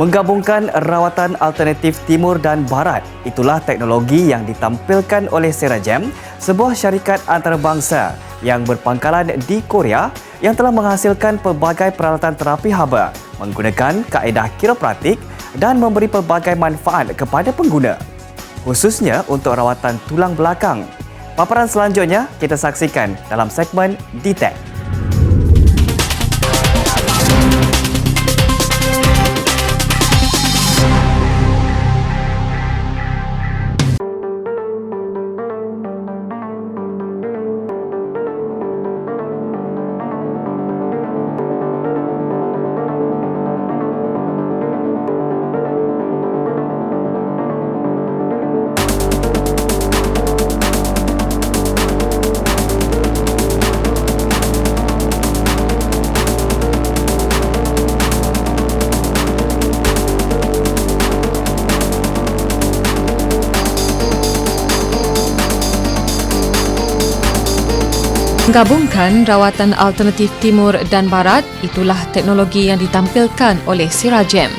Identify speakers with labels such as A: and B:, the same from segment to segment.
A: Menggabungkan rawatan alternatif timur dan barat, itulah teknologi yang ditampilkan oleh Serajem, sebuah syarikat antarabangsa yang berpangkalan di Korea yang telah menghasilkan pelbagai peralatan terapi haba menggunakan kaedah kiropraktik dan memberi pelbagai manfaat kepada pengguna. Khususnya untuk rawatan tulang belakang. Paparan selanjutnya kita saksikan dalam segmen Detect.
B: Menggabungkan rawatan alternatif timur dan barat, itulah teknologi yang ditampilkan oleh Sirajem.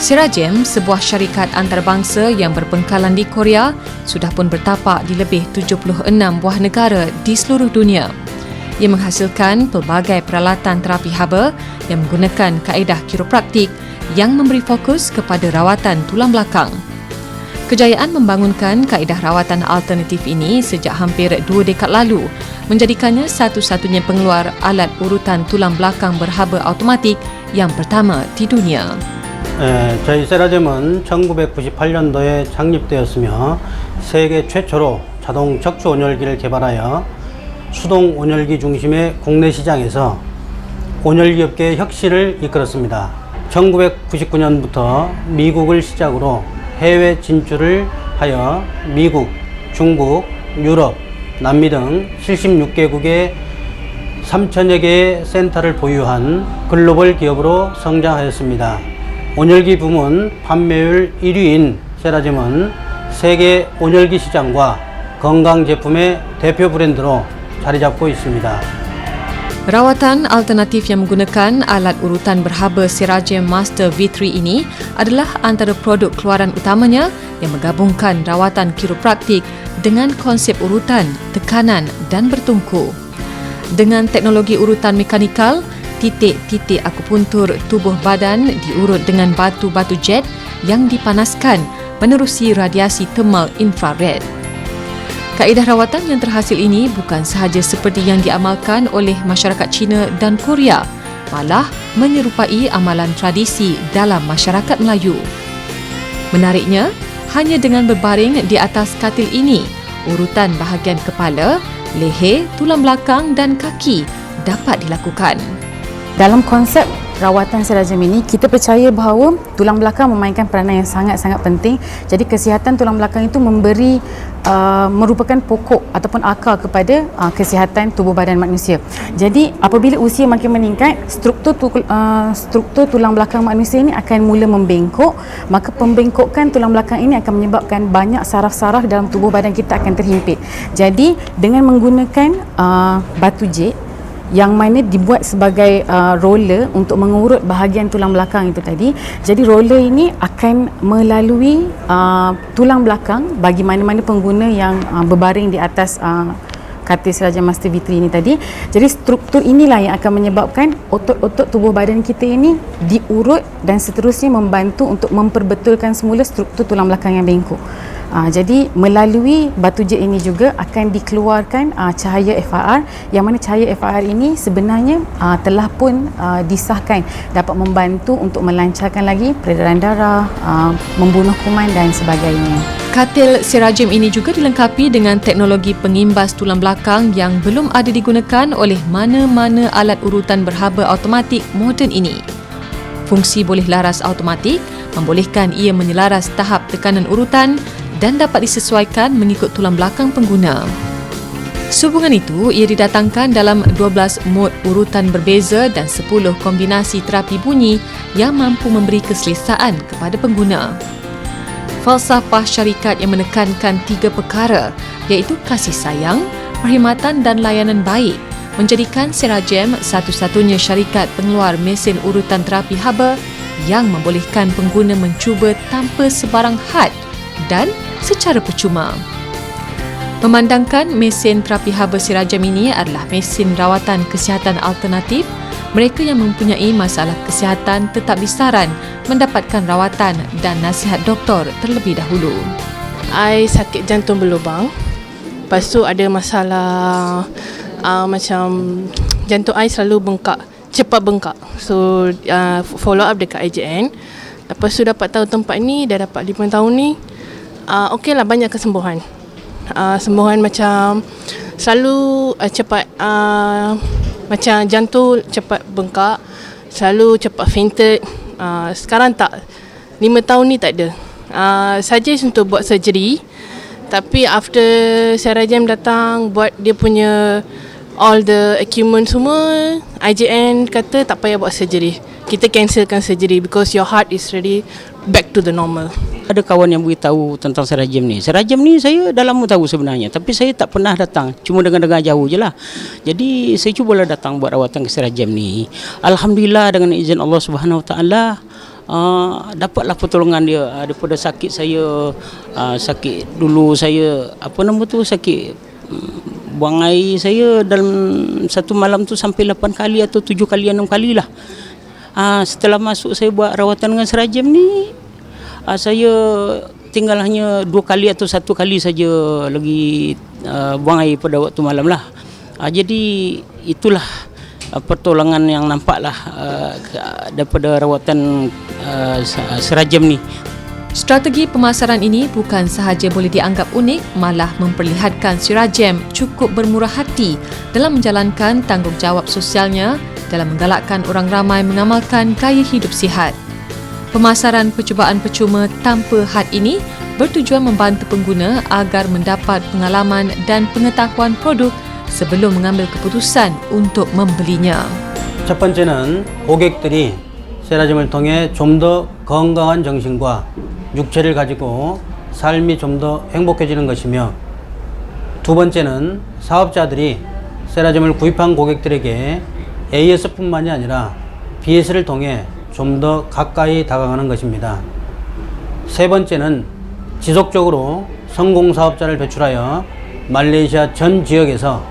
B: Sirajem, sebuah syarikat antarabangsa yang berpengkalan di Korea, sudah pun bertapak di lebih 76 buah negara di seluruh dunia. Ia menghasilkan pelbagai peralatan terapi haba yang menggunakan kaedah kiropraktik yang memberi fokus kepada rawatan tulang belakang. Kejayaan membangunkan kaedah rawatan alternatif ini sejak hampir dua dekad lalu menjadikannya satu-satunya pengeluar alat urutan tulang belakang berhaba automatik yang pertama di dunia.
C: 에, 저희 세라젬은 1998년도에 창립되었으며 세계 최초로 자동 척추 온열기를 개발하여 수동 온열기 중심의 국내 시장에서 온열기 업계의 혁신을 이끌었습니다. 1999년부터 미국을 시작으로 해외 진출을 하여 미국, 중국, 유럽, 남미 등 76개국의 3천여 개의 센터를 보유한 글로벌 기업으로 성장하였습니다. 온열기 부문 판매율 1위인 세라즘은 세계 온열기 시장과 건강 제품의 대표 브랜드로 자리 잡고 있습니다.
B: Rawatan alternatif yang menggunakan alat urutan berhaba Serajem Master V3 ini adalah antara produk keluaran utamanya yang menggabungkan rawatan kiropraktik dengan konsep urutan, tekanan dan bertungku. Dengan teknologi urutan mekanikal, titik-titik akupuntur tubuh badan diurut dengan batu-batu jet yang dipanaskan menerusi radiasi thermal infrared. Kaedah rawatan yang terhasil ini bukan sahaja seperti yang diamalkan oleh masyarakat Cina dan Korea, malah menyerupai amalan tradisi dalam masyarakat Melayu. Menariknya, hanya dengan berbaring di atas katil ini, urutan bahagian kepala, leher, tulang belakang dan kaki dapat dilakukan.
D: Dalam konsep rawatan serajam ini, kita percaya bahawa tulang belakang memainkan peranan yang sangat-sangat penting. Jadi kesihatan tulang belakang itu memberi uh, merupakan pokok ataupun akar kepada uh, kesihatan tubuh badan manusia. Jadi apabila usia makin meningkat, struktur tu, uh, struktur tulang belakang manusia ini akan mula membengkok. Maka pembengkokan tulang belakang ini akan menyebabkan banyak saraf-saraf dalam tubuh badan kita akan terhimpit. Jadi dengan menggunakan uh, batu jet yang mana dibuat sebagai uh, roller untuk mengurut bahagian tulang belakang itu tadi. Jadi roller ini akan melalui uh, tulang belakang bagi mana-mana pengguna yang uh, berbaring di atas uh, katil Seraja Master V3 ini tadi. Jadi struktur inilah yang akan menyebabkan otot-otot tubuh badan kita ini diurut dan seterusnya membantu untuk memperbetulkan semula struktur tulang belakang yang bengkok. Uh, jadi melalui batu jet ini juga akan dikeluarkan uh, cahaya FRR yang mana cahaya FRR ini sebenarnya uh, telah pun uh, disahkan dapat membantu untuk melancarkan lagi peredaran darah, uh, membunuh kuman dan sebagainya.
B: Katil Sirajim ini juga dilengkapi dengan teknologi pengimbas tulang belakang yang belum ada digunakan oleh mana-mana alat urutan berhaba automatik moden ini. Fungsi boleh laras automatik membolehkan ia menyelaras tahap tekanan urutan dan dapat disesuaikan mengikut tulang belakang pengguna. Sehubungan itu, ia didatangkan dalam 12 mod urutan berbeza dan 10 kombinasi terapi bunyi yang mampu memberi keselesaan kepada pengguna. Falsafah syarikat yang menekankan tiga perkara iaitu kasih sayang, perkhidmatan dan layanan baik menjadikan Serajem satu-satunya syarikat pengeluar mesin urutan terapi haba yang membolehkan pengguna mencuba tanpa sebarang had dan secara percuma. Memandangkan mesin terapi haba Sirajam ini adalah mesin rawatan kesihatan alternatif, mereka yang mempunyai masalah kesihatan tetap disaran mendapatkan rawatan dan nasihat doktor terlebih dahulu.
E: I sakit jantung berlubang. Lepas tu ada masalah uh, macam jantung I selalu bengkak, cepat bengkak. So uh, follow up dekat IJN. Lepas tu dapat tahu tempat ni, dah dapat 5 tahun ni. Uh, Okey lah banyak kesembuhan. Uh, sembuhan macam selalu uh, cepat uh, macam jantung cepat bengkak, selalu cepat fainted. Uh, sekarang tak. 5 tahun ni tak ada. Uh, suggest untuk buat surgery tapi after Sarah Jam datang buat dia punya all the equipment semua IJN kata tak payah buat surgery kita cancelkan surgery because your heart is ready back to the normal
F: Ada kawan yang beritahu tentang Serajam ni. Serajam ni saya dah lama tahu sebenarnya. Tapi saya tak pernah datang. Cuma dengar-dengar jauh je lah. Jadi saya cubalah datang buat rawatan ke Serajam ni. Alhamdulillah dengan izin Allah Subhanahu Taala. Uh, dapatlah pertolongan dia uh, daripada sakit saya uh, sakit dulu saya apa nama tu sakit mm, buang air saya dalam satu malam tu sampai 8 kali atau 7 kali 6 kali lah uh, setelah masuk saya buat rawatan dengan serajam ni uh, saya tinggal hanya dua kali atau satu kali saja lagi uh, buang air pada waktu malam lah. Uh, jadi itulah uh, pertolongan yang nampaklah uh, daripada rawatan uh, serajam ni.
B: Strategi pemasaran ini bukan sahaja boleh dianggap unik, malah memperlihatkan Sirajem cukup bermurah hati dalam menjalankan tanggungjawab sosialnya dalam menggalakkan orang ramai mengamalkan gaya hidup sihat. Pemasaran percubaan percuma tanpa had ini bertujuan membantu pengguna agar mendapat pengalaman dan pengetahuan produk sebelum mengambil keputusan untuk membelinya.
C: 첫 번째는 고객들이 세라즘을 통해 좀 더 건강한 정신과 육체를 가지고 삶이 좀 더 행복해지는 것이며 두 번째는 사업자들이 세라즘을 구입한 고객들에게 AS뿐만이 아니라 BS를 통해 좀 더 가까이 다가가는 것입니다. 세 번째는 지속적으로 성공 사업자를 배출하여 말레이시아 전 지역에서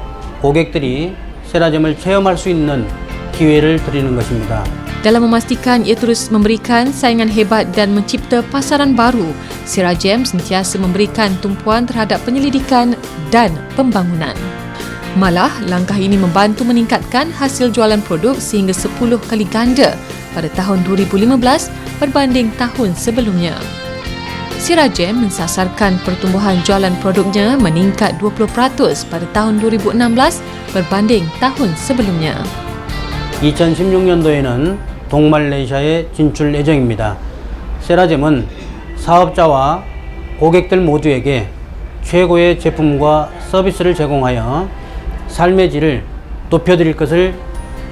C: 고객들이 세라즘을 체험할 수 있는 기회를 드리는 것입니다.
B: Dalam memastikan ia terus memberikan saingan hebat dan mencipta pasaran baru, Sirajem sentiasa memberikan tumpuan terhadap penyelidikan dan pembangunan. Malah, langkah ini membantu meningkatkan hasil jualan produk sehingga 10 kali ganda pada tahun 2015 berbanding tahun sebelumnya. Sirajem mensasarkan pertumbuhan jualan produknya meningkat 20% pada tahun 2016 berbanding tahun sebelumnya.
C: 2016년도에는 동말레이시아에 진출 예정입니다. 세라젬은 사업자와 고객들 모두에게 최고의 제품과 서비스를 제공하여 삶의 질을 높여드릴 것을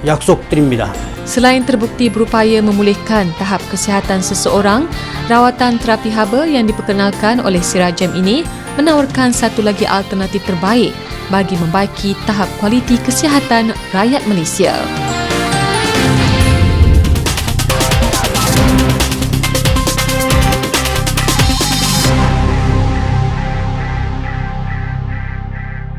C: 약속드립니다.
B: Selain terbukti berupaya memulihkan tahap kesihatan seseorang, rawatan terapi haba yang diperkenalkan oleh Sirajem ini menawarkan satu lagi alternatif terbaik bagi membaiki tahap kualiti kesihatan rakyat Malaysia.